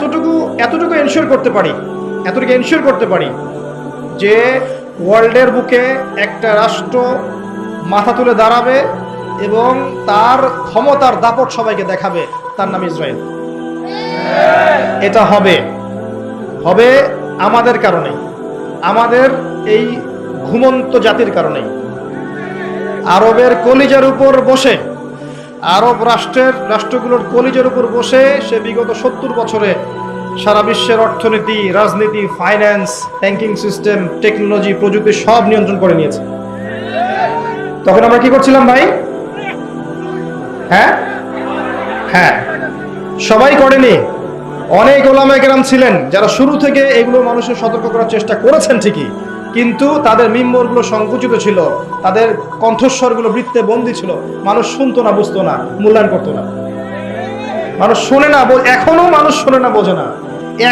এতটুকু এতটুকু এনশিওর করতে পারি, এতটুকু এনশিওর করতে পারি যে ওয়ার্ল্ডের বুকে একটা রাষ্ট্র মাথা তুলে দাঁড়াবে এবং তার ক্ষমতার দাপট সবাইকে দেখাবে, তার নাম ইসরায়েল। এটা হবে হবে আমাদের কারণে, আমাদের এই ঘুমন্ত জাতির কারণেই আরবের কলিজার উপর বসে আরব রাষ্ট্রের রাষ্ট্রগুলোর কলিজের উপর বসে সে বিগত সত্তর বছরে সারা বিশ্বের অর্থনীতি, রাজনীতি ফাইন্যান্স ব্যাংকিং সিস্টেম টেকনোলজি প্রযুক্তি সব নিয়ন্ত্রণ করে নিয়েছে। তখন আমরা কি করছিলাম ভাই? হ্যাঁ? হ্যাঁ। সবাই করেনি। অনেক ওলামায় কেরাম ছিলেন যারা শুরু থেকে এগুলো মানুষের সতর্ক করার চেষ্টা করেছেন ঠিকই। কিন্তু তাদের মিম্বরগুলো সংকুচিত ছিল, তাদের কণ্ঠস্বরগুলো বৃত্তে বন্দী ছিল। মানুষ শুনতো না, বুঝতো না, মূল্যায়ন করতো না। মানুষ শোনে না এখনও মানুষ শোনে না, বোঝে না।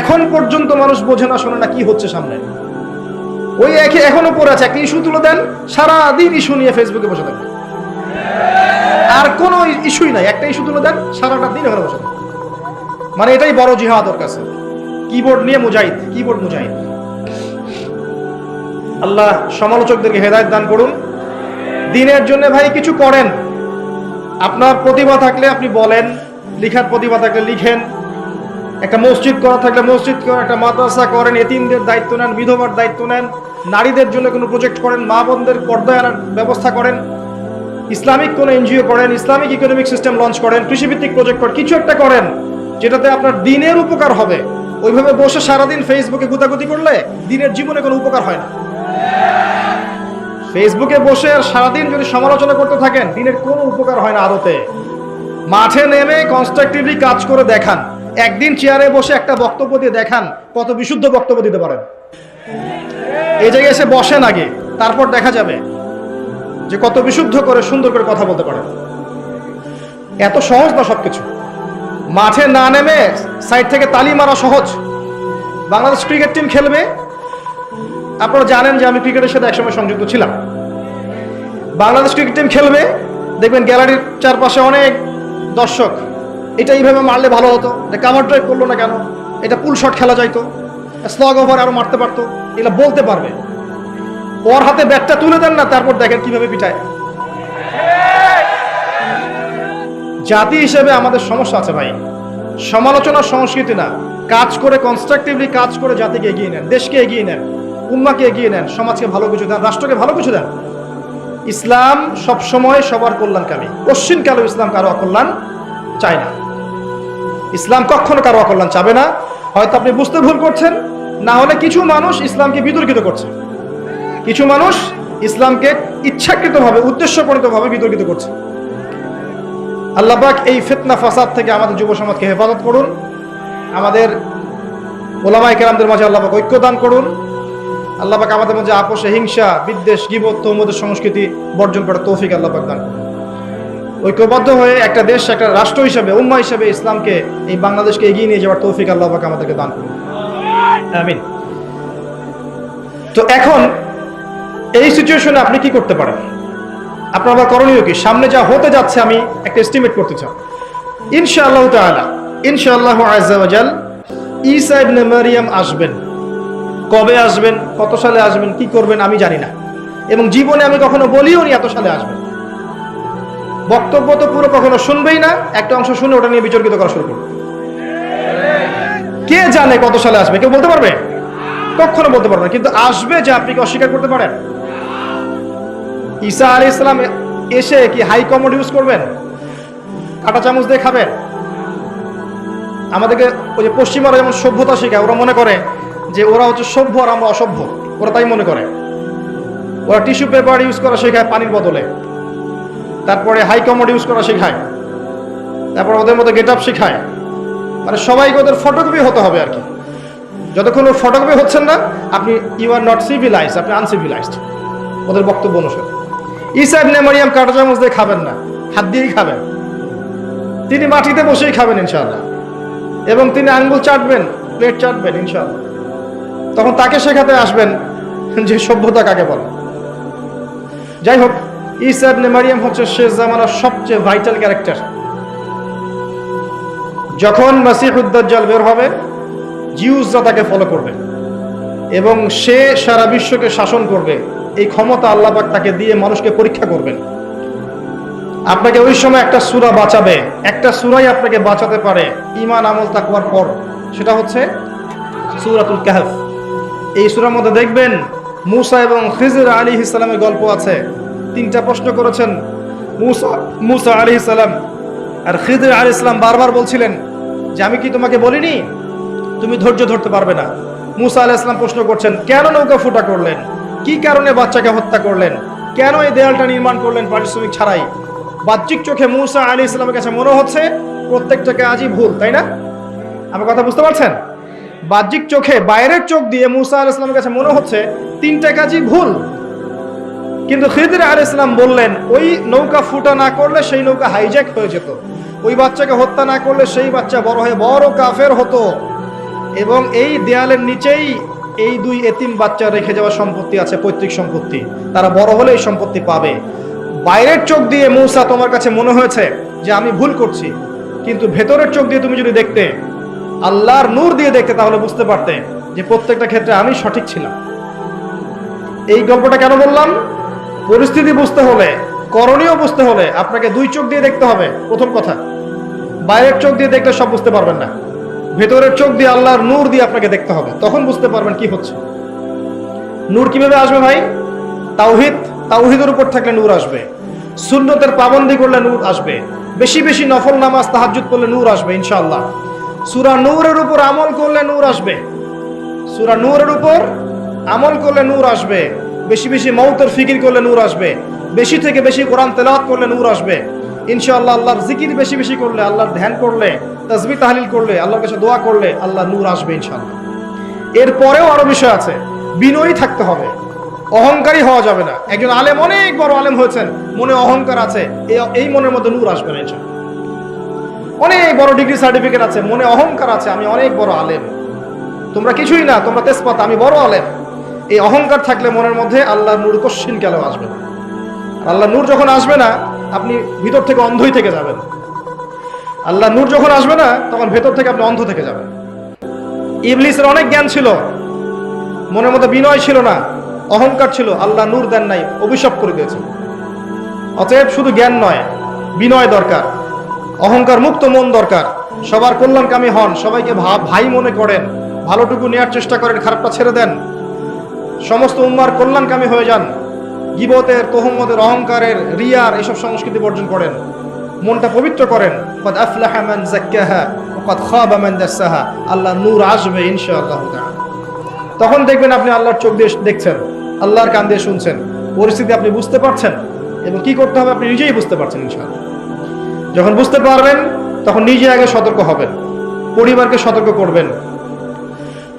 এখন পর্যন্ত মানুষ বোঝে না, শোনে না কি হচ্ছে সামনে। ওই একে এখনও পড়ে আছে, একটা ইস্যু তুলে দেন সারা দিন ইস্যু নিয়ে ফেসবুকে বসে থাকবে। আর কোনো ইস্যুই নাই, একটা ইস্যু তুলে দেন, সারাটা দিন ওখানে বসে থাকবে। মানে এটাই বড় জিহাদ ওর কাছে। কিবোর্ড নিয়ে মুজাহিদ কিবোর্ড মুজাহিদ। আল্লাহ সমালোচকদেরকে হেদায়ত দান করুন। দিনের জন্য ভাই কিছু করেন। আপনার প্রতিভা থাকলে আপনি বলেন, লিখার প্রতিভা থাকলে লিখেন। একটা মসজিদ করা থাকলে মসজিদ করেন, একটা মাদ্রাসা করেন, এতিমদের দায়িত্ব নেন, বিধবার দায়িত্ব নেন, নারীদের জন্য কোনো প্রজেক্ট করেন, মা বোনদের পর্দায় আনার ব্যবস্থা করেন, ইসলামিক কোনো এনজিও করেন, ইসলামিক ইকোনমিক সিস্টেম লঞ্চ করেন, কৃষিভিত্তিক প্রজেক্ট করেন, কিছু একটা করেন, যেটাতে আপনার দিনের উপকার হবে। ওইভাবে বসে সারাদিন ফেসবুকে গুতাগুতি করলে দিনের জীবনে কোনো উপকার হয় না। ফেসবুকে বসে সারাদিন যদি সমালোচনা করতে থাকেন, দিনের কোনো উপকার হয় না আদতে। মাঠে নেমে কনস্ট্রাকটিভলি কাজ করে দেখান। একদিন চেয়ারে বসে একটা বক্তব্য দিয়ে দেখান, কত বিশুদ্ধ বক্তব্য দিতে পারেন। এই জায়গায় এসে বসেন আগে, তারপর দেখা যাবে যে কত বিশুদ্ধ করে, সুন্দর করে কথা বলতে পারেন। এত সহজ না সবকিছু। মাঠে না নেমে সাইড থেকে তালি মারা সহজ। বাংলাদেশ ক্রিকেট টিম খেলবে আপনারা জানেন যে আমি ক্রিকেটের সাথে একসময় সংযুক্ত ছিলাম। বাংলাদেশ ক্রিকেট টিম খেলবে, দেখবেন গ্যালারির চারপাশে অনেক দর্শক। এটা এইভাবে মারলে ভালো হতো। কাভার ড্রাইভ করল না কেন? এটা পুল শট খেলা যাইতো। স্লগ ওভার আরও মারতে পারতো। এগুলো বলতে পারবে। ওর হাতে ব্যাটটা তুলে দেন না, তারপর দেখেন কীভাবে পিটায়। জাতি হিসেবে আমাদের সমস্যা আছে ভাই। সমালোচনার সংস্কৃতি না। কাজ করে কনস্ট্রাকটিভলি কাজ করে জাতিকে এগিয়ে নেন, দেশকে এগিয়ে নেন। উম্মাকে এগিয়ে নেন, সমাজকে ভালো কিছু দেন, রাষ্ট্রকে ভালো কিছু দেন। ইসলাম সব সময় সবার কল্যাণকামী। পশ্চিম কালো ইসলাম কারও অকল্যাণ চায় না? ইসলাম কখনো কারও অকল্যাণ চাবে না। হয়তো আপনি বুঝতে ভুল করছেন, না হলে কিছু মানুষ ইসলামকে বিতর্কিত করছে। কিছু মানুষ ইসলামকে ইচ্ছাকৃতভাবে উদ্দেশ্যপ্রণীতভাবে বিতর্কিত করছে। আল্লাহবাক এই ফিতনা, ফাসাদ থেকে আমাদের যুব সমাজকে হেফাজত করুন। আমাদের ওলামাই মাঝে আল্লাহবাক ঐক্য দান করুন। আল্লাহবাক আমাদের মধ্যে আপোষে হিংসা বিদ্বেষ গিবত তৌমদের সংস্কৃতি বর্জন করার তৌফিক আল্লাহবাক দান ঐক্যবদ্ধ হয়ে একটা দেশ একটা রাষ্ট্র হিসাবে উম্মা হিসাবে ইসলামকে এই বাংলাদেশকে এগিয়ে নিয়ে যাওয়ার তৌফিক আল্লাহবাক আমাদেরকে দান করুন। আমিন। তো এখন এই সিচুয়েশনে আপনি কি করতে পারেন? আপনার আবার করণীয় কি? সামনে যা হতে যাচ্ছে আমি একটা এস্টিমেট করতে চাই। ইনশাআল্লাহ তাআলা ইনশাআল্লাহ আজাল ইবনে মারিয়াম আসবেন। কবে আসবেন? কত সালে আসবেন? কি করবেন? আমি জানি না। এবং জীবনে আমি কখনো বলিও নি এত সালে আসবেন। বক্তব্য তো পুরো কখনো শুনবেই না। একটা অংশ শুনে ওটা নিয়ে বিতর্কিত করা শুরু করবে কে জানে কত সালে আসবে? কেউ বলতে পারবে? কখনো বলতে পারবে কিন্তু আসবে যে আপনি কি অস্বীকার করতে পারেন? ঈসা আলী ইসলাম এসে কি হাই কমোড ইউজ করবেন? কাটা চামচ দিয়ে খাবেন? আমাদেরকে ওই যে পশ্চিমারা যেমন সভ্যতা শেখায়, ওরা মনে করে যে ওরা হচ্ছে সভ্য আর আমরা অসভ্য। ওরা তাই মনে করে। ওরা টিস্যু পেপার ইউজ করা শেখায় পানির বদলে। তারপরে হাই কমোড ইউজ করা শেখায়। তারপর ওদের মতো গেট আপ শেখায়। মানে সবাইকে ওদের ফটোকপি হতে হবে আর কি। যতক্ষণ ওর ফটোকপি হচ্ছেন না, আপনি ইউ আর নট সিভিলাইজড আপনি আনসিভিলাইজড ওদের বক্তব্য অনুসারে। ইসা ইবনে মারিয়াম কাঁটা চামচ দিয়ে খাবেন না। হাত দিয়েই খাবেন। তিনি মাটিতে বসেই খাবেন ইনশাআল্লাহ। এবং তিনি আঙ্গুল চাটবেন প্লেট চাটবেন ইনশাআল্লাহ। তখন তাকে শেখাতে আসবেন যে সভ্যতা কাকে বলে। যাই হোক ইসা ইবনে মারিয়াম হচ্ছে শেষ জামানার সবচেয়ে ভাইটাল ক্যারেক্টার যখন মাসিহুদ্দাজ্জাল বের হবে জিউসরা তাকে ফলো করবে এবং সে সারা বিশ্বকে শাসন করবে, এই ক্ষমতা আল্লাহ পাক তাকে দিয়ে মানুষকে পরীক্ষা করবেন। আপনাকে ওই সময় একটা সুরা বাঁচাবে। একটা সুরাই আপনাকে বাঁচাতে পারে ইমান আমল তাকওয়ার পর। সেটা হচ্ছে সুরাতুল কাহফ। এই সুরার মধ্যে দেখবেন মুসা এবং খিজির আলী ইসলামের গল্প আছে। তিনটা প্রশ্ন করেছেন মুসা মুসা আলী ইসলাম আর খিজির আলী ইসলাম বারবার বলছিলেন যে, আমি কি তোমাকে বলিনি? তুমি ধৈর্য ধরতে পারবে না। মুসা আলাহ ইসলাম প্রশ্ন করছেন, কেন নৌকা ফুটা করলেন? কি কারণে বাচ্চাকে হত্যা করলেন? কেন এই দেয়ালটা নির্মাণ করলেন পারিশ্রমিক ছাড়াই? বাহ্যিক চোখে মুসা আলী ইসলামের কাছে মনে হচ্ছে প্রত্যেকটা কাজই ভুল, তাই না? আমার কথা বুঝতে পারছেন? বাহ্যিক চোখে বাইরের চোখ দিয়ে মুসা আল ইসলামের কাছে মনে হচ্ছে, তিনটা কাজই ভুল। কিন্তু খিদির আল ইসলাম বললেন, ওই নৌকা ফুটা না করলে সেই নৌকা হাইজ্যাক হয়ে যেত। ওই বাচ্চাকে হত্যা না করলে সেই বাচ্চা বড় হয়ে বড় কাফের হতো। এবং এই দেয়ালের নিচেই এই দুই এতিম বাচ্চা রেখে যাওয়া সম্পত্তি আছে, পৈতৃক সম্পত্তি। তারা বড় হলে এই সম্পত্তি পাবে। বাইরের চোখ দিয়ে মৌসা তোমার কাছে মনে হয়েছে যে আমি ভুল করছি, কিন্তু ভেতরের চোখ দিয়ে তুমি যদি দেখতে আল্লাহর নূর দিয়ে দেখতে তাহলে বুঝতে পারতে যে প্রত্যেকটা ক্ষেত্রে আমি সঠিক ছিলাম। এই গল্পটা কেন বললাম? পরিস্থিতি বুঝতে হলে, করণীয় বুঝতে হলে আপনাকে দুই চোখ দিয়ে দেখতে হবে। প্রথম কথা, বাইরের চোখ দিয়ে দেখলে সব বুঝতে পারবেন না। ভেতরের চোখ দিয়ে আল্লাহর নূর দিয়ে আপনাকে দেখতে হবে। তখন বুঝতে পারবেন কি হচ্ছে। নূর কীভাবে আসবে ভাই? তাওহিদ, তাওহিদের উপর থাকলে নূর আসবে। সুন্নতের পাবন্দি করলে নূর আসবে। বেশি বেশি নফল নামাজ, তাহাজ্জুদ করলে নূর আসবে, ইনশাআল্লাহ। সূরা নূরের উপর আমল করলে নূর আসবে। সূরা নূরের উপর আমল করলে নূর আসবে। বেশি বেশি মৌতের ফিকির করলে নূর আসবে। বেশি থেকে বেশি কোরআন তেলাওয়াত করলে নূর আসবে। ইনশাআল্লাহ আল্লাহর জিকির বেশি বেশি করলে, আল্লাহর ধ্যান করলে তাসবি তাহলিল করলে, আল্লাহর কাছে দোয়া করলে আল্লাহ নূর আসবে ইনশাআল্লাহ। এরপরেও আরও বিষয় আছে, বিনয়ী থাকতে হবে। অহংকারী হওয়া যাবে না। একজন আলেম, অনেক বড় আলেম হয়েছেন, মনে অহংকার আছে এই- এই মনের মধ্যে নূর আসবে না ইনশাআল্লাহ। অনেক বড় ডিগ্রি সার্টিফিকেট আছে, মনে অহংকার আছে, আমি অনেক বড় আলেম। তোমরা কিছুই না, তোমরা তেজপাত, আমি বড় আলেম। এই অহংকার থাকলে মনের মধ্যে আল্লাহর নূর কশ্চিন কেলেও আসবে আল্লাহ নূর যখন আসবে না, আপনি ভিতর থেকে অন্ধই থেকে যাবেন। আল্লাহ নূর যখন আসবে না, তখন ভেতর থেকে আপনি অন্ধ থেকে যাবেন। ইবলিসের অনেক জ্ঞান ছিল, মনের মধ্যে বিনয় ছিল না, অহংকার ছিল আল্লাহ নূর দেন নাই, অভিশাপ করে দিয়েছে। অতএব শুধু জ্ঞান নয়, বিনয় দরকার। অহংকার মুক্ত মন দরকার। সবার কল্যাণকামী হন, সবাইকে ভাই মনে করেন, ভালোটুকু নেওয়ার চেষ্টা করেন, খারাপটা ছেড়ে দেন। সমস্ত উম্মার কল্যাণকামী হয়ে যান, গিবতের, তোহম্মদের, অহংকারের, রিয়ার এসব সংস্কৃতি বর্জন করেন। মনটা পবিত্র করেন আল্লাহ নূর আসবে ইনশাআল্লাহ তখন দেখবেন আপনি আল্লাহর চোখ দিয়ে দেখছেন, আল্লাহর কান দিয়ে শুনছেন, পরিস্থিতি আপনি বুঝতে পারছেন, এবং কি করতে হবে আপনি নিজেই বুঝতে পারছেন ইনশাআল্লাহ। যখন বুঝতে পারবেন, তখন নিজে আগে সতর্ক হবেন, পরিবারকে সতর্ক করবেন।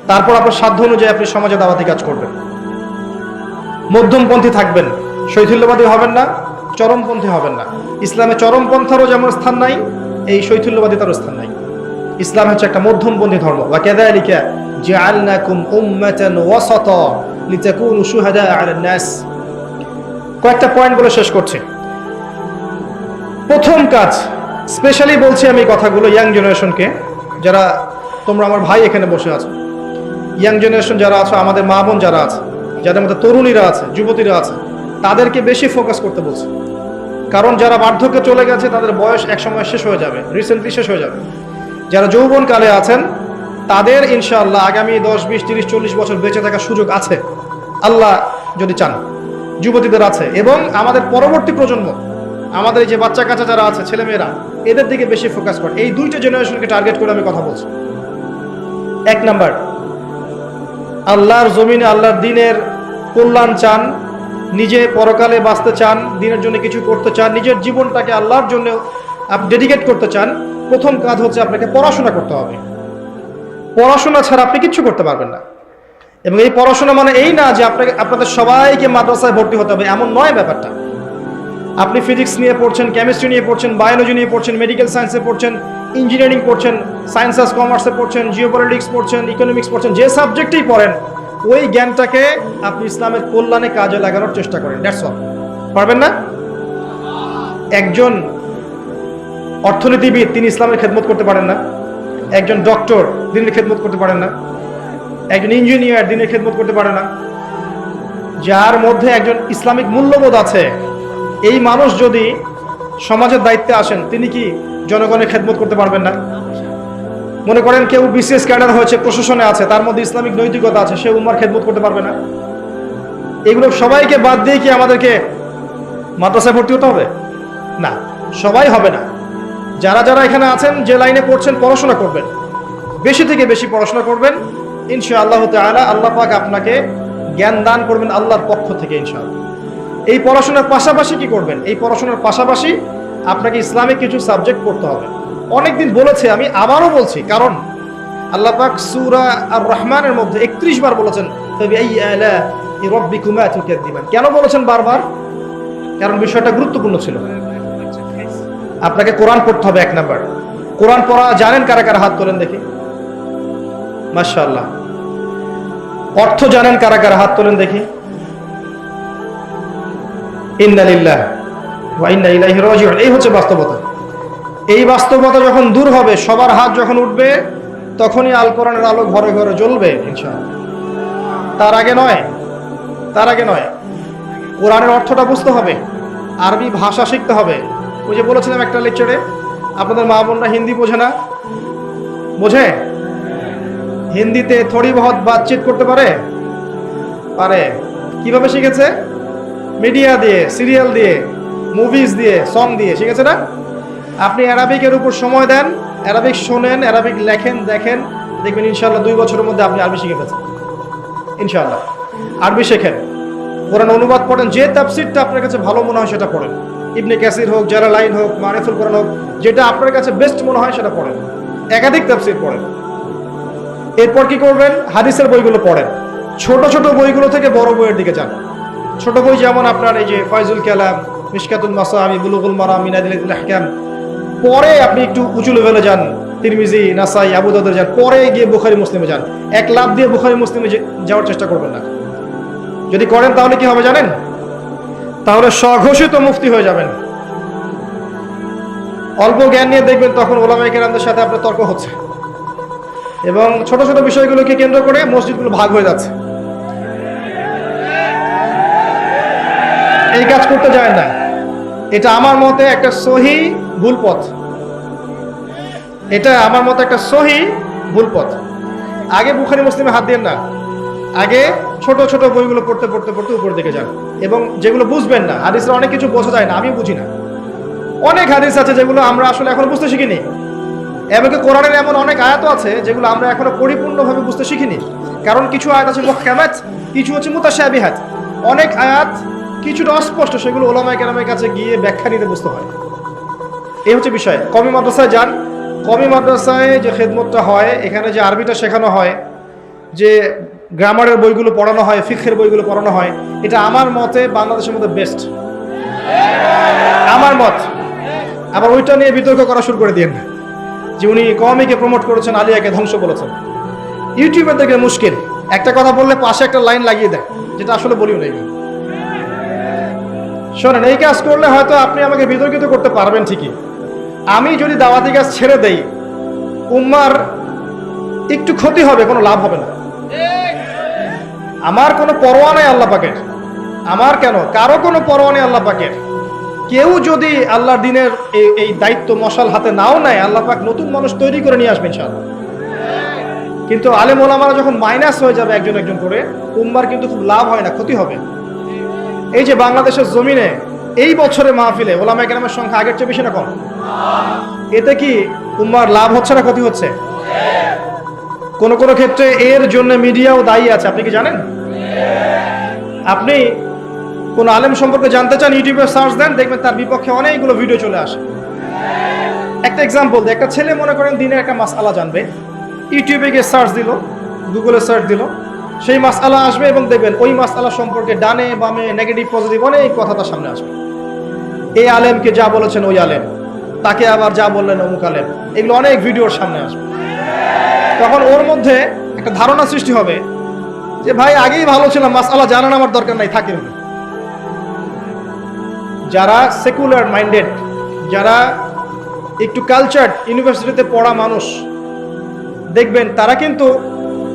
তারপর আপনার সাধ্য অনুযায়ী আপনি সমাজে দাওয়াতি কাজ করবেন। মধ্যমপন্থী থাকবেন, শৈথিল্যবাদী হবেন না, চরমপন্থী হবেন না। ইসলামে চরমপন্থারও যেমন স্থান নাই, এই শৈথিল্যবাদিতারও স্থান নাই। ইসলাম হচ্ছে একটা মধ্যমপন্থী ধর্ম। ওয়া কাযালিকা জাআলনাকুম উম্মাতান ওয়াসাতা লিতাকুনু শুহাদা আলান নাস কয়েকটা পয়েন্ট বলে শেষ করছি। প্রথম কাজ স্পেশালি বলছি আমি কথাগুলো ইয়াং জেনারেশনকে যারা তোমরা আমার ভাই এখানে বসে আছো। ইয়াং জেনারেশন যারা আছো, আমাদের মা বোন যারা আছে, যাদের মধ্যে তরুণীরা আছে, যুবতীরা আছে, তাদেরকে বেশি ফোকাস করতে বলছে। কারণ যারা বার্ধক্যে চলে গেছে, তাদের বয়স এক সময় শেষ হয়ে যাবে রিসেন্টলি শেষ হয়ে যাবে। যারা যৌবন কালে আছেন, তাদের ইনশাআল্লাহ আগামী দশ, বিশ, তিরিশ, চল্লিশ বছর বেঁচে থাকার সুযোগ আছে। আল্লাহ যদি চান, যুবতীদের আছে। এবং আমাদের পরবর্তী প্রজন্ম আমাদের যে বাচ্চা কাচ্চা যারা আছে, ছেলেমেয়েরা, এদের দিকে বেশি ফোকাস করে। এই দুইটা জেনারেশনকে টার্গেট করে আমি কথা বলছি। এক নাম্বার, আল্লাহর জমিনে, আল্লাহর দিনের কল্যাণ চান, নিজে পরকালে বাঁচতে চান, দিনের জন্য কিছু করতে চান, নিজের জীবনটাকে আল্লাহর জন্য ডেডিকেট করতে চান, প্রথম কাজ হচ্ছে আপনাকে পড়াশোনা করতে হবে। পড়াশোনা ছাড়া আপনি কিচ্ছু করতে পারবেন না। এবং এই পড়াশোনা মানে এই না যে আপনাকে আপনাদের সবাইকে মাদ্রাসায় ভর্তি হতে হবে, এমন নয় ব্যাপারটা। আপনি ফিজিক্স নিয়ে পড়ছেন কেমিস্ট্রি নিয়ে পড়ছেন বায়োলজি নিয়ে পড়ছেন মেডিকেল সায়েন্সে পড়ছেন ইঞ্জিনিয়ারিং পড়ছেন সায়েন্স অ্যাস কমার্সে পড়ছেন জিওপলিটিক্স পড়ছেন ইকোনমিক্স পড়ছেন, যে সাবজেক্টেই পড়েন, ওই জ্ঞানটাকে আপনি ইসলামের কল্যাণে কাজে লাগানোর চেষ্টা করেন দ্যাটস অল পারবেন না? একজন অর্থনীতিবিদ, তিনি ইসলামের খেদমত করতে পারেন না। একজন ডক্টর দিনের খেদমত করতে পারেন না। একজন ইঞ্জিনিয়ার দিনের খেদমত করতে পারে না। যার মধ্যে একজন ইসলামিক মূল্যবোধ আছে এই মানুষ যদি সমাজের দায়িত্বে আসেন, তিনি কি জনগণের খেদমত করতে পারবেন না? মনে করেন কেউ বিসিএস ক্যাডার হয়েছে, প্রশাসনে আছে, তার মধ্যে ইসলামিক নৈতিকতা আছে, সে উম্মার খেদমত করতে পারবে না। এগুলো সবাইকে বাদ দিয়ে কি আমাদেরকে মাদ্রাসায় ভর্তি হতে হবে? না, সবাই হবে না। যারা যারা এখানে আছেন, যে লাইনে পড়ছেন, পড়াশোনা করবেন। বেশি থেকে বেশি পড়াশোনা করবেন। ইনশা আল্লাহ আল্লাহ পাক আপনাকে জ্ঞান দান করবেন আল্লাহর পক্ষ থেকে ইনশাআল্লাহ। এই পড়াশোনার পাশাপাশি কি করবেন? এই পড়াশোনার পাশাপাশি আপনাকে ইসলামিক কিছু সাবজেক্ট পড়তে হবে। অনেকদিন বলেছে, আমি আবারও বলছি, কারণ আল্লাহ পাক সূরা আর রহমানের মধ্যে একত্রিশ বার বলেছেন কেন বলেছেন বারবার? কারণ বিষয়টা গুরুত্বপূর্ণ ছিল। আপনাকে কোরআন পড়তে হবে এক নাম্বার। কোরআন পড়া, জানেন কারা কারা হাত তোলেন দেখি? মাশাআল্লাহ। অর্থ জানেন কারা কারা হাত তোলেন দেখি? ইন্নালিল্লাহ ওয়া ইন্না ইলাইহি রাজিউন। এই হচ্ছে বাস্তবতা। এই বাস্তবতা যখন দূর হবে, সবার হাত যখন উঠবে, তখনই আল কোরআনের আলো ঘরে ঘরে জ্বলবে, ইনশাআল্লাহ। তার আগে নয়, তার আগে নয়। কোরআনের অর্থটা বুঝতে হবে, আরবি ভাষা শিখতে হবে। ওই যে বলেছিলাম একটা লেকচারে, আপনাদের মা বোনরা হিন্দি বোঝে না? বোঝে? হিন্দিতে থোড়ি বহুত বাতচিত করতে পারে? পারে। কীভাবে শিখেছে? মিডিয়া দিয়ে, সিরিয়াল দিয়ে মুভিজ দিয়ে সং দিয়ে শিখেছে না? আপনি অ্যারাবিকের উপর সময় দেন, অ্যারাবিক শোনেন, অ্যারাবিক লেখেন, দেখেন, দেখবেন ইনশাল্লাহ দুই বছরের মধ্যে আপনি আরবি শিখে ফেলছেন। ইনশাল্লাহ আরবি শেখেন। কোরআন অনুবাদ পড়েন, যে তাফসিরটা আপনার কাছে ভালো মনে হয় সেটা পড়েন। ইবনে ক্যাসির হোক জারা লাইন হোক মারিফুল কোরআন হোক, যেটা আপনার কাছে বেস্ট মনে হয় সেটা পড়েন। একাধিক তাফসির পড়েন। এরপর কি করবেন? হাদিসের বইগুলো পড়েন। ছোট ছোট বইগুলো থেকে বড় বইয়ের দিকে যান। ছোট বই যেমন আপনার এই যে ফয়জুল কালাম মিশকাতুল মাসামি বুলুগুল মারাম, মিনাদিল হাকাম পরে আপনি একটু উঁচু লেভেলে যান, তিরমিজি, নাসাই, আবু দাদের যান, পরে গিয়ে বুখারি, মুসলিমে যান। এক লাভ দিয়ে বুখারি, মুসলিমে যাওয়ার চেষ্টা করবেন না। যদি করেন তাহলে কি হবে জানেন? তাহলে স্বঘোষিত মুফতি হয়ে যাবেন। অল্প জ্ঞান নিয়ে দেখবেন তখন ওলামাই কেরামদের সাথে আপনার তর্ক হচ্ছে। এবং ছোট ছোট বিষয়গুলোকে কেন্দ্র করে মসজিদগুলো ভাগ হয়ে যাচ্ছে। করতে যায় না। এটা আমার মতে একটা সহি ভুল পথ এটা আমার মতে একটা সহি ভুল পথ আগে বুখারি মুসলিমে হাত দিয়ে না। আগে ছোট ছোট বইগুলো পড়তে পড়তে পড়তে উপর দিকে যান। এবং যেগুলো বুঝবেন না, হাদিসের অনেক কিছু বোঝা যায় না আমি বুঝি না। অনেক হাদিস আছে যেগুলো আমরা আসলে এখনও বুঝতে শিখিনি। এমনকি কোরআনের এমন অনেক আয়াত আছে যেগুলো আমরা এখনও পরিপূর্ণভাবে বুঝতে শিখিনি। কারণ কিছু আয়াত আছে মুহকামাত কিছু হচ্ছে মুতাশাবিহাত। অনেক আয়াত কিছুটা অস্পষ্ট, সেগুলো ওলামায়ে কেরামের কাছে গিয়ে ব্যাখ্যা নিতে বুঝতে হয়। এই হচ্ছে বিষয়। কমি মাদ্রাসায় যান। কমি মাদ্রাসায় যে খেদমতটা হয়, এখানে যে আরবিটা শেখানো হয়, যে গ্রামারের বইগুলো পড়ানো হয়, ফিখের বইগুলো পড়ানো হয়, এটা আমার মতে বাংলাদেশের মধ্যে বেস্ট আমার মত। আবার ওইটা নিয়ে বিতর্ক করা শুরু করে দিয়েন। যে উনি কমিকে প্রমোট করেছেন, আলিয়াকে ধ্বংস বলেছেন ইউটিউবের দেখে মুশকিল। একটা কথা বললে পাশে একটা লাইন লাগিয়ে দেয়, যেটা আসলে বলিও নাই। শোনেন, এই কাজ করলে হয়তো আপনি আমাকে বিতর্কিত করতে পারবেন ঠিকই। আমি যদি দাওয়াতি কাজ ছেড়ে দেই, উম্মার একটু ক্ষতি হবে, কোনো লাভ হবে না। আমার কোনো পরোয়া নেই আল্লাহ পাকের। আমার কেন? কারও কোনো পরোয়া নেই আল্লাহ পাকের। কেউ যদি আল্লাহর দিনের এই- দায়িত্ব মশাল হাতে নাও নেয়, আল্লাহ পাক নতুন মানুষ তৈরি করে নিয়ে আসবেন ইনশাআল্লাহ। কিন্তু আলেম ওলামারা যখন মাইনাস হয়ে যাবে একজন একজন করে, উম্মার কিন্তু খুব লাভ হয় না, ক্ষতি হবে। এই যে বাংলাদেশের জমিনে এই বছরে মাহফিলে ওলামা কেরামের সংখ্যা আগের চেয়ে বেশি না কম? এতে কি উম্মার লাভ হচ্ছে না ক্ষতি হচ্ছে? কোন কোন ক্ষেত্রে এর জন্য মিডিয়াও দায়ী আছে, আপনি কি জানেন? আপনি কোন আলেম সম্পর্কে জানতে চান, ইউটিউবে সার্চ দেন, দেখবেন তার বিপক্ষে অনেকগুলো ভিডিও চলে আসে। একটা এক্সাম্পল একটা ছেলে মনে করেন দিনে একটা মাস আলা জানবে, ইউটিউবে গিয়ে সার্চ দিল গুগলে সার্চ দিল সেই মাসআলা আসবে এবং দেখবেন ওই মাসআলা সম্পর্কে ডানে বামে নেগেটিভ পজিটিভ অনেক কথা তার সামনে আসবে। এই আলেমকে যা বলেছেন ওই আলেম। তাকে আবার যা বললেন অমুক আলেম। এগুলো অনেক ভিডিওর সামনে আসবে। তখন ওর মধ্যে একটা ধারণা সৃষ্টি হবে যে, ভাই, আগেই ভালো ছিলাম, মাসআলা জানান আমার দরকার নাই থাকে যারা সেকুলার মাইন্ডেড যারা একটু কালচার ইউনিভার্সিটিতে পড়া মানুষ, দেখবেন তারা কিন্তু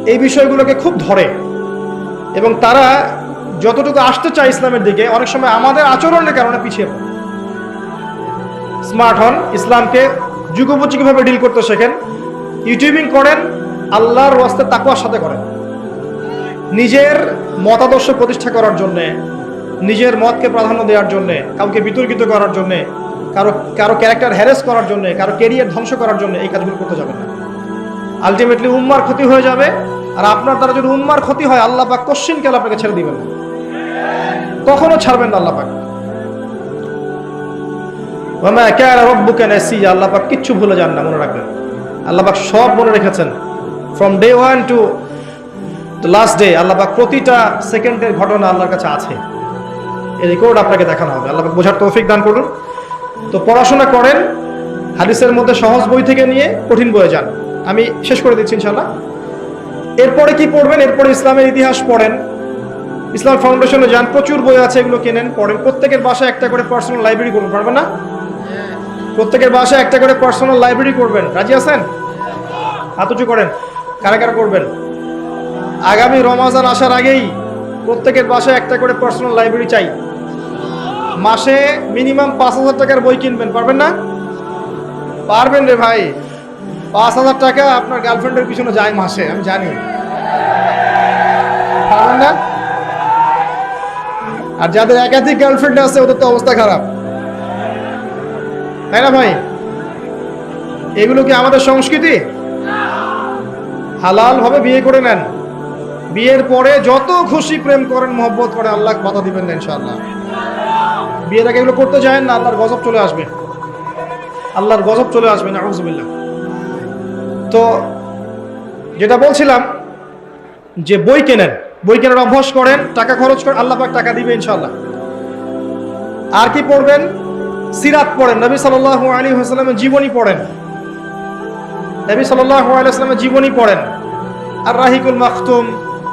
এই বিষয়গুলোকে খুব ধরে। এবং তারা যতটুকু আসতে চায় ইসলামের দিকে, অনেক সময় আমাদের আচরণের কারণে পিছিয়ে পড়ে। স্মার্ট হন, ইসলামকে যুগোপযোগীভাবে ডিল করতে শেখেন, ইউটিউবিং করেন, আল্লাহর ওয়াস্তে তাকুয়ার সাথে করেন। নিজের মতাদর্শ প্রতিষ্ঠা করার জন্যে, নিজের মতকে প্রাধান্য দেওয়ার জন্যে, কাউকে বিতর্কিত করার জন্যে, কারও কারও ক্যারেক্টার হ্যারেস করার জন্যে, কারও কেরিয়ার ধ্বংস করার জন্য এই কাজগুলো করতে যাবেন না। আলটিমেটলি উম্মার ক্ষতি হয়ে যাবে। আর আপনার দ্বারা যদি উম্মার ক্ষতি হয়, আল্লাহ পাক কোশ্চিন কাল আপনাকে ছেড়ে দিবেন না? কখনো ছাড়বেন না আল্লাহ পাক। কানা আল্লাহ পাক কিচ্ছু ভুলে যান না, মনে রাখবেন। আল্লাহ পাক সব মনে রেখেছেন। From day one to last day Allah পাক প্রতিটা সেকেন্ডের ঘটনা আল্লাহর কাছে আছে। এই রেকর্ড আপনাকে দেখানো হবে। আল্লাহ পাক বোঝার তৌফিক দান করুন। তো পড়াশোনা করেন, হাদিসের মধ্যে সহজ বই থেকে নিয়ে কঠিন বইয়ে যান। আমি শেষ করে দিচ্ছি ইনশাল্লাহ এরপরে কি পড়বেন? এরপরে ইসলামের ইতিহাস পড়েন। ইসলাম ফাউন্ডেশনে যান, প্রচুর বই আছে, এগুলো কেনেন, পড়েন। প্রত্যেকের বাসায় একটা করে পার্সোনাল লাইব্রেরি করুন, পারবেন না? প্রত্যেকের বাসায় একটা করে পার্সোনাল লাইব্রেরি করবেন। রাজি আছেন? হাত উঁচু করেন কারা কারা করবেন। আগামী রমাজান আসার আগেই প্রত্যেকের বাসায় একটা করে পার্সোনাল লাইব্রেরি চাই। মাসে মিনিমাম পাঁচ হাজার টাকার বই কিনবেন, পারবেন না? পারবেন রে ভাই। পাঁচ হাজার টাকা আপনার গার্লফ্রেন্ডের পিছনে যায় মাসে, আমি জানি। না? আর যাদের একাধিক গার্লফ্রেন্ড আছে, ওদের তো অবস্থা খারাপ। তাই না ভাই? এগুলো কি আমাদের সংস্কৃতি? হালাল ভাবে বিয়ে করে নেন। বিয়ের পরে যত খুশি প্রেম করেন, মহব্বত করে আল্লাহ বাধা দিবেন না, ইনশাআল্লাহ। বিয়ের আগে এগুলো করতে চায় না, আল্লাহর গজব চলে আসবে। আল্লাহর গজব চলে আসবে না আউজবিল্লাহ তো যেটা বলছিলাম যে বই কেনেন, বই কেনার অভ্যাস করেন, টাকা খরচ করেন, আল্লাহ টাকা দিবে ইনশাল্লাহ আর কি পড়বেন? সিরাত পড়েন, নবী সাল্লাহ আলী হাসলামের জীবনী পড়েন। নবী সাল্লাহ আলাইসলামের জীবনী পড়েন। আর রাহিকুল মাখতুম,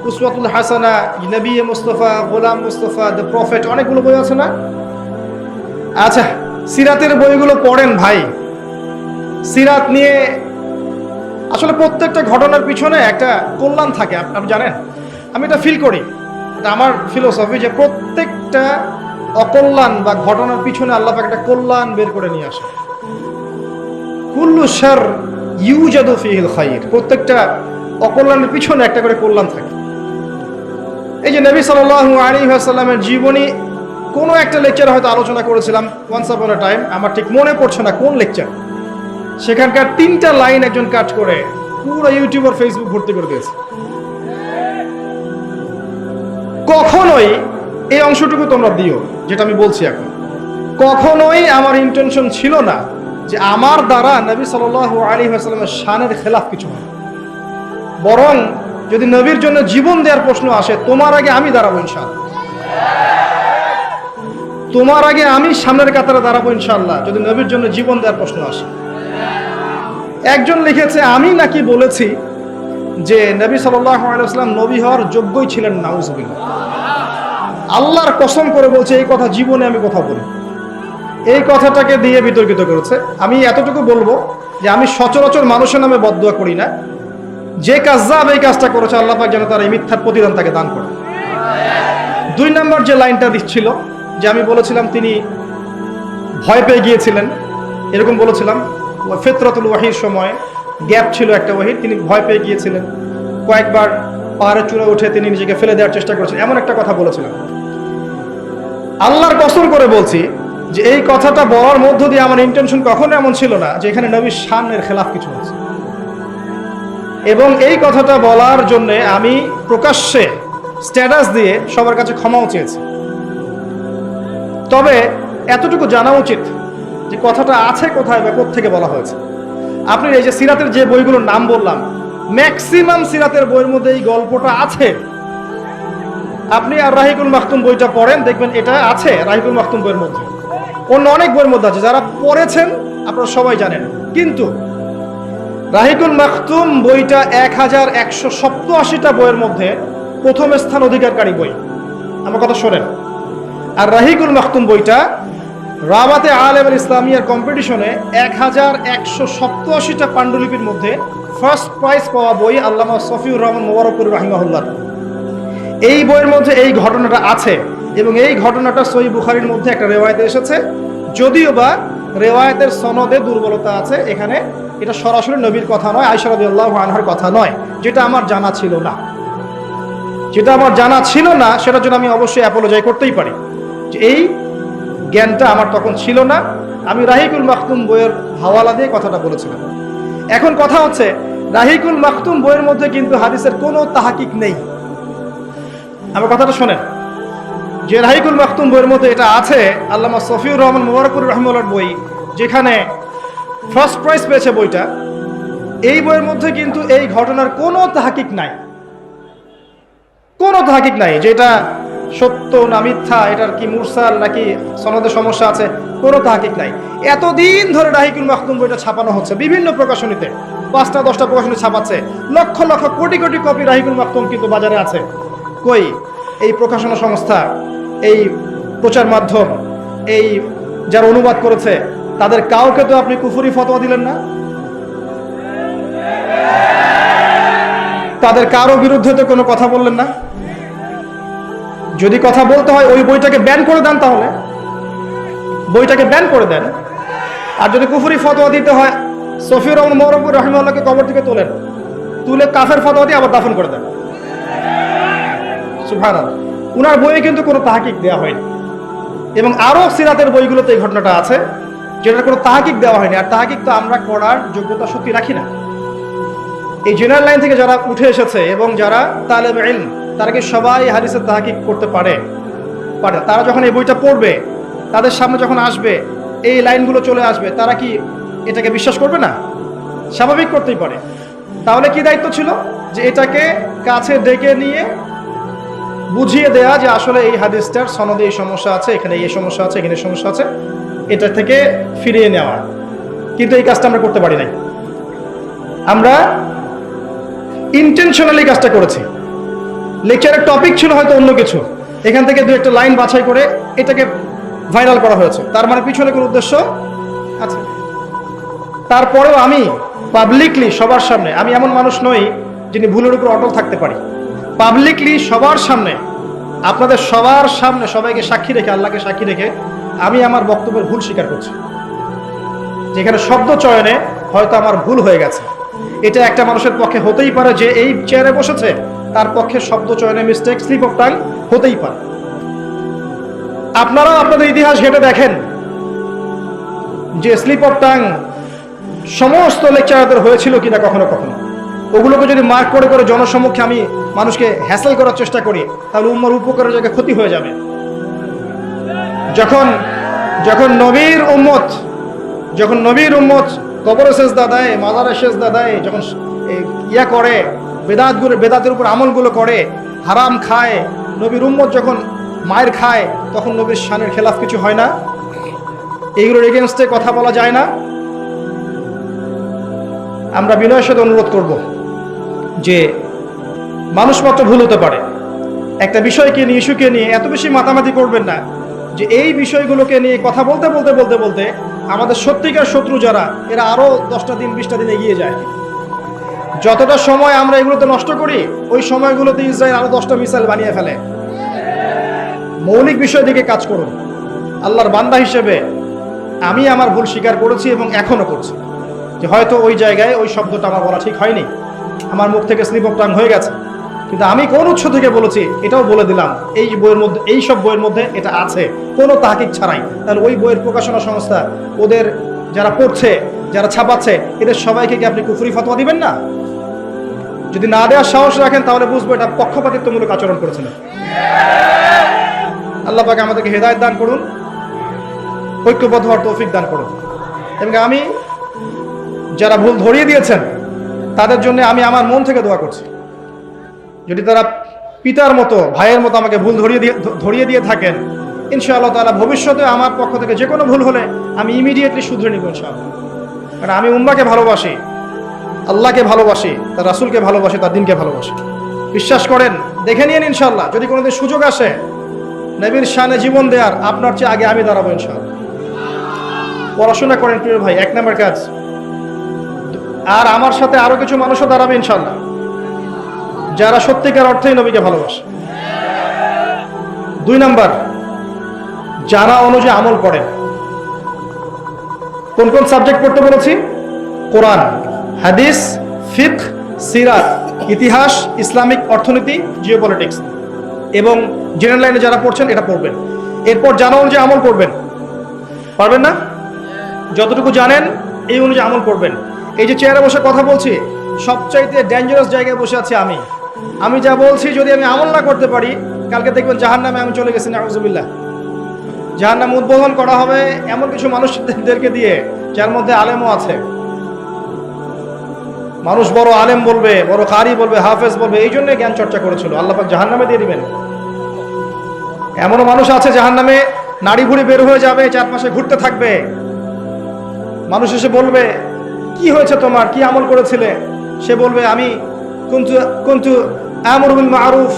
উসওয়াতুল হাসানা, নবী মুস্তফা, গোলাম মুস্তফা, দ্য প্রফেট, অনেকগুলো বই আছে না? আচ্ছা সিরাতের বইগুলো পড়েন ভাই। সিরাত নিয়ে আসলে প্রত্যেকটা ঘটনার পিছনে একটা কল্যাণ থাকে আপ- আপনি জানেন। আমি এটা ফিল করি। এটা আমার ফিলোসফি যে প্রত্যেকটা অকল্যাণ বা ঘটনার পিছনে আল্লাহ একটা কল্যাণ বের করে নিয়ে আসে। কুল্লু সার ইউজাদু ফিহিল খাইর। প্রত্যেকটা অকল্যাণের পিছনে একটা করে কল্যাণ থাকে। এই যে নবী সাল্লাল্লাহু আলাইহি ওয়াসাল্লামের জীবনী, কোনো একটা লেকচারে হয়তো আলোচনা করেছিলাম ওয়ান্স আপন আ টাইম আমার ঠিক মনে পড়ছে না কোন লেকচার সেখানকার তিনটা লাইন একজন কাট করে। পুরো ইউটিউব আর ফেসবুক ভর্তি করে দিয়েছে। কখনোই এই অংশটুকু তোমরা দিও, যেটা আমি বলছি এখন। কখনোই আমার ইন্টেনশন ছিল না যে আমার দ্বারা নবী সাল আলী আসালামের শানের খেলাফ কিছু হয় বরং যদি নবীর জন্য জীবন দেওয়ার প্রশ্ন আসে, তোমার আগে আমি দাঁড়াবো ইনশাআল্লাহ। তোমার আগে আমি সামনের কাতারে দাঁড়াবো ইনশাআল্লাহ, যদি নবীর জন্য জীবন দেওয়ার প্রশ্ন আসে। একজন লিখেছে, আমি নাকি বলেছি যে নবী সাল্লাম নবী হওয়ার যোগ্যই ছিলেন নাউজবিল্লা আল্লাহর কসম করে বলছে, এই কথা জীবনে আমি কথা বলি। এই কথাটাকে দিয়ে বিতর্কিত করেছে। আমি এতটুকু বলব যে, আমি সচরাচর মানুষের নামে বদুয়া করি না। যে কাজাব এই কাজটা করেছে, আল্লাহ পাক যেন তার এই মিথ্যার প্রতিদান তাকে দান করে। দুই নম্বর যে লাইনটা দিচ্ছিল, যে আমি বলেছিলাম তিনি ভয় পেয়ে গিয়েছিলেন, এরকম বলেছিলাম ফেতরাতুল ওয়াহির সময় গ্যাপ ছিল একটা ওয়াহির তিনি ভয় পেয়ে গিয়েছিলেন। কয়েকবার পাহাড়ে চূড়ে উঠে তিনি নিজেকে ফেলে দেওয়ার চেষ্টা করেছেন। এমন একটা কথা বলেছিলেন। আল্লাহর কসর করে বলছি যে এই কথাটা বলার মধ্য দিয়ে আমার ইন্টেনশন কখনো এমন ছিল না যে এখানে নবীর সামনের খেলাফ কিছু আছে। এবং এই কথাটা বলার জন্যে আমি প্রকাশ্যে স্ট্যাটাস দিয়ে সবার কাছে ক্ষমাও চেয়েছি। তবে এতটুকু জানা উচিত যে কথাটা আছে কোথায় বা থেকে বলা হয়েছে। আপনি এই যে সিরাতের যে বইগুলোর নাম বললাম ম্যাক্সিমাম সিরাতের বইয়ের মধ্যে এই গল্পটা আছে। আপনি আর রাহিকুল মাখতুম বইটা পড়েন, দেখবেন এটা আছে রাহিকুল মাখতুম বইয়ের মধ্যে। অন্য অনেক বইয়ের মধ্যে আছে, যারা পড়েছেন আপনারা সবাই জানেন। কিন্তু রাহিকুল মাখতুম বইটা এক হাজার একশো সপ্তআশিটা বইয়ের মধ্যে প্রথম স্থান অধিকারকারী বই। আমার কথা শোনেন। আর রাহিকুল মাখতুম বইটা রাবাতে আলেম আল ইসলামিয়ার কম্পিটিশনে এক হাজার একশো সপ্তআশিটা পাণ্ডুলিপির মধ্যে ফার্স্ট প্রাইজ পাওয়া বই আল্লামা সফিউর রহমান মোবারকুর রাহিমাহুল্লাহ। এই বইয়ের মধ্যে এই ঘটনাটা আছে এবং এই ঘটনাটা সই বুখারির মধ্যে একটা রেওয়ায়তে এসেছে। যদিও বা রেওয়ায়তের সনদে দুর্বলতা আছে, এখানে এটা সরাসরি নবীর কথা নয় আইসারদি আনহার কথা নয়, যেটা আমার জানা ছিল না। যেটা আমার জানা ছিল না, সেটার জন্য আমি অবশ্যই অ্যাপোলোজাই করতেই পারি। যে এই জ্ঞানটা আমার তখন ছিল না। আমি রাহিকুল মাখতুম বইয়ের হাওয়ালা দিয়ে কথাটা বলেছিলাম। এখন কথা হচ্ছে, রাহিকুল মাখতুম বইয়ের মধ্যে কিন্তু হাদিসের কোনো তাহাকিক নেই। আমার কথাটা শোনেন। যে রাহিকুল মাখতুম বইয়ের মধ্যে এটা আছে, আল্লামা সফিউর রহমান মুবারকুর রহমুল্লার বই, যেখানে ফার্স্ট প্রাইজ পেয়েছে বইটা। এই বইয়ের মধ্যে কিন্তু এই ঘটনার কোনো তাহাকিক নাই। কোনো তাহাকিক নাই যে এটা সত্য না মিথ্যা, এটার কি মুরসাল নাকি সনদের সমস্যা আছে? কোনো তাহাকিক নাই। এতদিন ধরে রাহিকুল মাখতুম বইটা ছাপানো হচ্ছে, বিভিন্ন প্রকাশনীতে। পাঁচটা, দশটা প্রকাশনী ছাপাচ্ছে। লক্ষ লক্ষ, কোটি কোটি কপি রাহিকুল মাখতুম কিন্তু বাজারে আছে। কই? এই প্রকাশনা সংস্থা, এই প্রচার মাধ্যম, এই যারা অনুবাদ করেছে, তাদের কাউকে তো আপনি কুফুরি ফতোয়া দিলেন না? তাদের কারও বিরুদ্ধে তো কোনো কথা বললেন না? যদি কথা বলতে হয় ওই বইটাকে ব্যান করে দেন তাহলে। বইটাকে ব্যান করে দেন। আর যদি কুফুরি ফতোয়া দিতে হয়, সফিউর রহমান মৌরবুর রহিমাল্লাহকে কবর থেকে তোলেন, তুলে কাফের ফতোয়া দিয়ে আবার দাফন করে দেন। সুভান উনার বইয়ে কিন্তু কোনো তাহাকিক দেওয়া হয়নি। এবং আরও সিরাতের বইগুলোতে এই ঘটনাটা আছে, যেটার কোনো তাহাকিক দেওয়া হয়নি। আর তাহাকিক তো আমরা করার যোগ্যতা সত্যি রাখি না। এই জেনারেল লাইন থেকে যারা উঠে এসেছে এবং যারা তালেব ইলম তারা কি সবাই হাদিসের তাহাকিক করতে পারে। পারে। তারা যখন এই বইটা পড়বে, তাদের সামনে যখন আসবে, এই লাইনগুলো চলে আসবে, তারা কি এটাকে বিশ্বাস করবে না? স্বাভাবিক করতেই পারে। তাহলে কি দায়িত্ব ছিল? যে এটাকে কাছে ডেকে নিয়ে বুঝিয়ে দেয়া যে আসলে এই হাদিসটার সনদে এই সমস্যা আছে, এখানে এই সমস্যা আছে, এখানে সমস্যা আছে, এটা থেকে ফিরিয়ে নেওয়া। কিন্তু এই কাজটা আমরা করতে পারি নাই। আমরা ইন্টেনশনালি কাজটা করেছি। লেকচারের টপিক ছিল হয়তো অন্য কিছু। এখান থেকে দু একটা লাইন বাছাই করে এটাকে ভাইরাল করা হয়েছে। তার মানে পিছনে কোনো উদ্দেশ্য আছে? তারপরেও আমি পাবলিকলি সবার সামনে, আমি এমন মানুষ নই যিনি ভুলের উপর অটল থাকতে পারি। পাবলিকলি সবার সামনে, আপনাদের সবার সামনে সবাইকে সাক্ষী রেখে, আল্লাহকে সাক্ষী রেখে আমি আমার বক্তব্যের ভুল স্বীকার করছি। যেখানে শব্দ চয়নে হয়তো আমার ভুল হয়ে গেছে। এটা একটা মানুষের পক্ষে হতেই পারে যে এই চেয়ারে বসেছে তার পক্ষে শব্দ চয়নে মিস্টেক স্লিপ অফ টাং হতেই পারে। আপনারাও আপনাদের ইতিহাস ঘেটে দেখেন যে স্লিপ অফ টাং সমস্ত লেকচারদের হয়েছিল কিনা কখনো কখনো। ওগুলোকে যদি মার্ক করে করে জনসম্মুখে আমি মানুষকে হ্যাসেল করার চেষ্টা করি, তাহলে উম্মার উপকারের জায়গায় ক্ষতি হয়ে যাবে। যখন যখন নবীর উম্মত, যখন নবীর উম্মত কবরে শেষ দাদায় মাজারে শেষ দাদায় যখন ইয়া করে বেদাতগুলো বেদাতের উপর আমলগুলো করে, হারাম খায়, নবীর উম্মত যখন মায়ের খায়, তখন নবীর শানের খেলাফ কিছু হয় না। এইগুলোর এগেনস্টে কথা বলা যায় না। আমরা বিনয়ের সাথে অনুরোধ করব যে মানুষ মাত্র ভুল হতে পারে। একটা বিষয়কে নিয়ে, ইস্যুকে নিয়ে এত বেশি মাতামাতি করবেন না যে এই বিষয়গুলোকে নিয়ে কথা বলতে বলতে বলতে বলতে আমাদের সত্যিকার শত্রু যারা, এরা আরও দশটা দিন, বিশটা দিন এগিয়ে যায়। যতটা সময় আমরা এগুলোতে নষ্ট করি, ওই সময়গুলোতে ইসরায়েল আরও দশটা মিসাইল বানিয়ে ফেলে। মৌলিক বিষয় দিকে কাজ করুন। আল্লাহর বান্দা হিসেবে আমি আমার ভুল স্বীকার করেছি এবং এখনও করছি। যে হয়তো ওই জায়গায় ওই শব্দটা আমার বলা ঠিক হয়নি। আমার মুখ থেকে স্লিপ অফ টাং হয়ে গেছে। কিন্তু আমি কোন উৎস থেকে বলেছি, এটাও বলে দিলাম। এই বইয়ের মধ্যে, এই সব বইয়ের মধ্যে এটা আছে। কোনো তাহাকিক ছাড়াই। তাহলে ওই বইয়ের প্রকাশনা সংস্থা, ওদের যারা পড়ছে, যারা ছাপাচ্ছে, এদের সবাইকে কি আপনি কুফুরি ফতোয়া দিবেন না? যদি না দেওয়ার সাহস রাখেন, তাহলে বুঝব এটা পক্ষপাতিত্বমূলক আচরণ করেছিলেন আল্লাহ পাকে আমাদেরকে হেদায়ত দান করুন, ঐক্যবদ্ধ হওয়ার তৌফিক দান করুন। এবং আমি যারা ভুল ধরিয়ে দিয়েছেন, তাদের জন্য আমি আমার মন থেকে দোয়া করছি। যদি তারা পিতার মতো, ভাইয়ের মতো আমাকে ভুল ধরিয়ে দিয়ে ধরিয়ে দিয়ে থাকেন, ইনশাআল্লাহ তালা ভবিষ্যতে আমার পক্ষ থেকে যে কোনো ভুল হলে আমি ইমিডিয়েটলি শুধরে নিব ইনশাআল্লাহ। কারণ আমি উম্মাকে ভালোবাসি আল্লাহকে ভালোবাসি, তার রাসুলকে ভালোবাসে, তার দিনকে ভালোবাসে। বিশ্বাস করেন, দেখে নিন ইনশাল্লাহ যদি কোনোদিন সুযোগ আসে, নবীর শানে জীবন দেওয়ার আপনার চেয়ে আগে আমি দাঁড়াবো ইনশাআল্লাহ। পড়াশোনা করেন প্রিয় ভাই, এক নম্বর কাজ। আর আমার সাথে আরও কিছু মানুষও দাঁড়াবে ইনশাল্লাহ যারা সত্যিকার অর্থেই নবীকে ভালোবাসে। দুই নাম্বার, যারা অনুযায়ী আমল করেন। কোন কোন সাবজেক্ট পড়তে বলেছি? কোরআন। হাদিস, ফিক, সিরাত, ইতিহাস, ইসলামিক অর্থনীতি, জিওপলিটিক্স। এবং জেনারেল লাইনে যারা পড়ছেন, এটা পড়বেন। এরপর জানা অনুযায়ী আমল করবেন। পারবেন না? যতটুকু জানেন, এই অনুযায়ী আমল করবেন। এই যে চেয়ারে বসে কথা বলছি, সবচাইতে ডেঞ্জারাস জায়গায় বসে আছি আমি। আমি যা বলছি, যদি আমি আমল না করতে পারি, কালকে দেখবেন জাহান নামে আমি চলে গেছি, নাউজুবিল্লাহ। যার নাম উদ্বোধন করা হবে এমন কিছু মানুষদেরকে দিয়ে, যার মধ্যে আলেমও আছে। মানুষ বড় আলেম বলবে, বড় কারি বলবে, হাফেজ বলবে, এই জন্য জ্ঞান চর্চা করেছিল। আল্লাপাক জাহান নামে দিয়ে দিবেন। এমনও মানুষ আছে জাহান নামে নাড়ি ভুড়ি বের হয়ে যাবে, চারপাশে ঘুরতে থাকবে। মানুষ এসে বলবে, কি হয়েছে তোমার? কি আমল করেছিলে? সে বলবে, আমি কিন্তু, কুন্তু আমরুল মারুফ।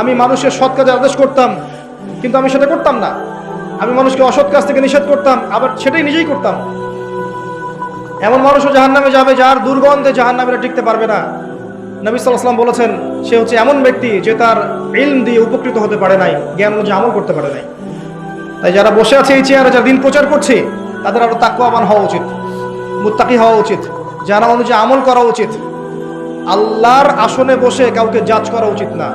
আমি মানুষের সৎ কাজে আদেশ করতাম, কিন্তু আমি সেটা করতাম না। আমি মানুষকে অসৎ কাজ থেকে নিষেধ করতাম, আবার সেটাই নিজেই করতাম। এমন মানুষও জাহান নামে যাবে যার দুর্গন্ধে জাহান নামেরা টিকতে পারবে না। নবী সাল্লাম বলেছেন, সে হচ্ছে এমন ব্যক্তি যে তার ইলম দিয়ে উপকৃত হতে পারে নাই, জ্ঞান অনুযায়ী আমল করতে পারে নাই। তাই যারা বসে আছে এই চেয়ারে, যারা দিন প্রচার করছে, তাদের আরও তাকুয়াবান হওয়া উচিত, মুত্তাকি হওয়া উচিত, জানা অনুযায়ী আমল করা উচিত। আল্লাহর আসনে বসে কাউকে জাজ করা উচিত না।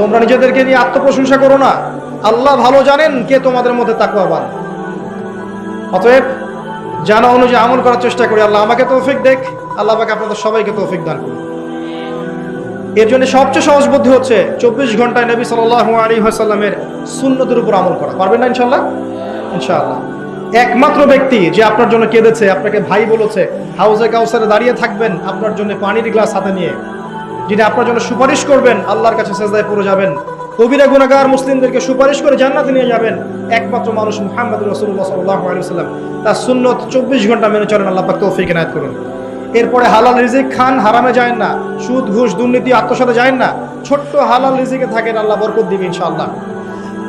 তোমরা নিজেদেরকে নিয়ে আত্মপ্রশংসা করো না। আল্লাহ ভালো জানেন কে তোমাদের মধ্যে তাকওয়াবান। অতএব জানা অনুযায়ী আমল করার চেষ্টা করি। আল্লাহ আমাকে তৌফিক দেখ, আল্লাহ পাক আপনাদের সবাইকে তৌফিক দান করুন। এর জন্য সবচেয়ে সহজ বুদ্ধি হচ্ছে চব্বিশ ঘন্টায় নবী সাল্লাহ আলী হাসাল্লামের সুন্নতের উপর আমল করা। পারবেন না ইনশাল্লাহ ইনশাআল্লাহ। একমাত্র ব্যক্তি যে আপনার জন্য কেঁদেছে, আপনাকে ভাই বলেছে, হাউজে কাউসারে দাঁড়িয়ে থাকবেন, আপনার জন্য পানির গ্লাস হাতে নিয়ে। যিনি আপনার জন্য সুপারিশ করবেন, আল্লাহর কাছে সেজদায় পড়ে যাবেন। কবিরা গুণাগার মুসলিমদেরকে সুপারিশ করে জান্নাতে নিয়ে যাবেন একমাত্র মানুষ মুহাম্মদ রসুল্লাহ সাল্লাহ আলাইসাল্লাম তার সুন্নত চব্বিশ ঘণ্টা মেনে চলেন, আল্লাহ তৌফিক এনায়ত করুন। এরপরে হালাল রিজিক খান, হারামে যায় না। সুদ, ঘুষ, দুর্নীতি, আত্মসাতে যায় না। ছোট্ট হালাল রিজিকে থাকেন, আল্লাহ বরকত দিবে ইনশাআল্লাহ।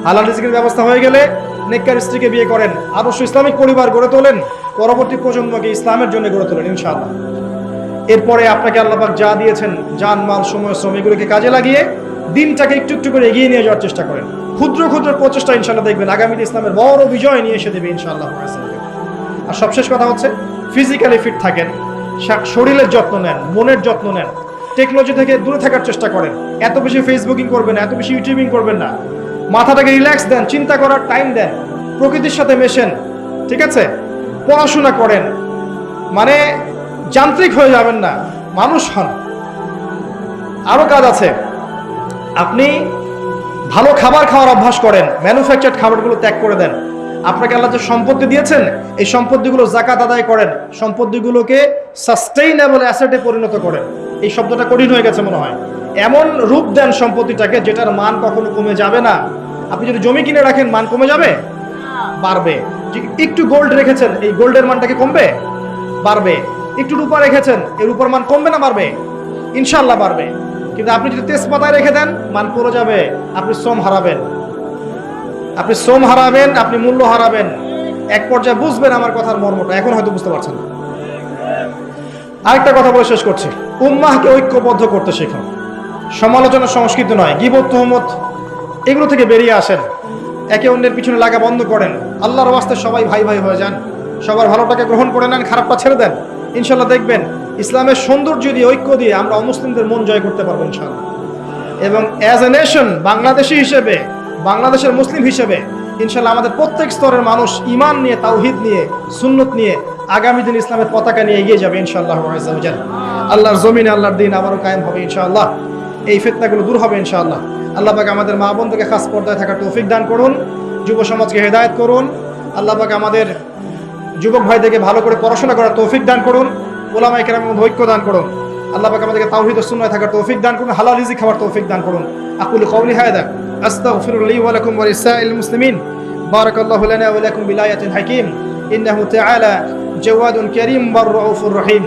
হালাল রিজিকের ব্যবস্থা হয়ে গেলে নেককার স্ত্রীকে বিয়ে করেন, আদর্শ ইসলামিক পরিবার গড়ে তোলেন, পরবর্তী প্রজন্মকে ইসলামের জন্য গড়ে তোলেন ইনশাআল্লাহ। এরপরে আপনাকে আল্লাপাক যা দিয়েছেন জান মাল সময়, শ্রম, এগুলোকে কাজে লাগিয়ে দিনটাকে একটু একটু করে এগিয়ে নিয়ে যাওয়ার চেষ্টা করেন। ক্ষুদ্র ক্ষুদ্র প্রচেষ্টা ইনশাল্লাহ দেখবেন। আগামীতে ইসলামের বড় বিজয় নিয়ে এসে দেবে ইনশাল্লাহ আর সবশেষ কথা হচ্ছে ফিজিক্যালি ফিট থাকেন শরীরের যত্ন নেন, মনের যত্ন নেন। টেকনোলজি থেকে দূরে থাকার চেষ্টা করেন। এত বেশি ফেসবুকিং করবেন এত বেশি ইউটিউবিং করবেন না। মাথাটাকে রিল্যাক্স দেন, চিন্তা করার টাইম দেন, প্রকৃতির সাথে মেশেন, ঠিক আছে? পড়াশোনা করেন। মানে যান্ত্রিক হয়ে যাবেন না, মানুষ হন। আরও কাজ আছে। আপনি ভালো খাবার খাওয়ার অভ্যাস করেন ম্যানুফ্যাকচার্ড খাবারগুলো ত্যাগ করে দেন। আপনাকে আল্লাহ যে সম্পত্তি দিয়েছেন, এই সম্পত্তিগুলো জাকাত আদায় করেন, সম্পত্তিগুলোকে সাস্টেইনেবল অ্যাসেটে পরিণত করেন। এই শব্দটা কঠিন হয়ে গেছে মনে হয়। এমন রূপ দেন সম্পত্তিটাকে যেটার মান কখনো কমে যাবে না। আপনি যদি জমি কিনে রাখেন, মান কমে যাবে? বাড়বে। একটু গোল্ড রেখেছেন, এই গোল্ডের মানটাকে কমবে? বাড়বে। একটু রূপা রেখেছেন এই রূপার মান কমবে না, বাড়বে? ইনশাল্লাহ বাড়বে। কিন্তু আপনি যদি তেজপাতায় রেখে দেন, মান পড়ে যাবে। আপনি শ্রম হারাবেন। আপনি শ্রম হারাবেন, আপনি মূল্য হারাবেন। এক পর্যায়ে বুঝবেন আমার কথার মর্মটা। এখন হয়তো বুঝতে পারছেন। আরেকটা কথা বলে শেষ করছি। উম্মাহকে ঐক্যবদ্ধ করতে শেখো সমালোচনা সংস্কৃতি নয়। গিবত, তহমত, এগুলো থেকে বেরিয়ে আসেন। একে অন্যের পিছনে লাগা বন্ধ করেন। আল্লাহর ওয়াস্তে সবাই ভাই ভাই হয়ে যান। সবার ভালোটাকে গ্রহণ করে নেন, খারাপটা ছেড়ে দেন। ইনশাল্লাহ দেখবেন ইসলামের সৌন্দর্য দিয়ে, ঐক্য দিয়ে আমরা অমুসলিমদের মন জয় করতে পারব ইনশাল্লাহ এবং অ্যাজ এ নেশন বাংলাদেশি হিসেবে, বাংলাদেশের মুসলিম হিসেবে ইনশাল্লাহ আমাদের প্রত্যেক স্তরের মানুষ ইমান নিয়ে, তাওহিদ নিয়ে, সুন্নত নিয়ে আগামী দিন ইসলামের পতাকা নিয়ে এগিয়ে যাবে ইনশাআল্লাহ আল্লাহর জমিনে আল্লাহর দিন আবারও কায়েম হবে ইনশাআল্লাহ। এই ফেতনাগুলো দূর হবে ইনশাআল্লাহ। আল্লাহ পাক আমাদের মা বোনদেরকে খাস পর্দায় থাকার তৌফিক দান করুন, যুব সমাজকে হেদায়েত করুন। আল্লাহ পাক আমাদের যুবক ভাইদেরকে ভালো করে পড়াশোনা করার তৌফিক দান করুন। ওলামাই কেরামের মধ্যে ঐক্য দান করুন। আল্লাহ পাক আমাদেরকে তাওহীদ ও সুন্নাহ থাকার তৌফিক দান করুন, হালাল রিজিক খাওয়ার তৌফিক দান করুন। আকুল কওলি হাদা আস্তাগফিরু লি ওয়া লাকুম ওয়া লিসাইল মুসলিমিন। বারাকাল্লাহু লানা ওয়া লাকুম বিলায়াতিন হাকীম। ইন্নাহু তাআলা জাওয়াদুন কারীম ওয়ার রাউফুর রহিম।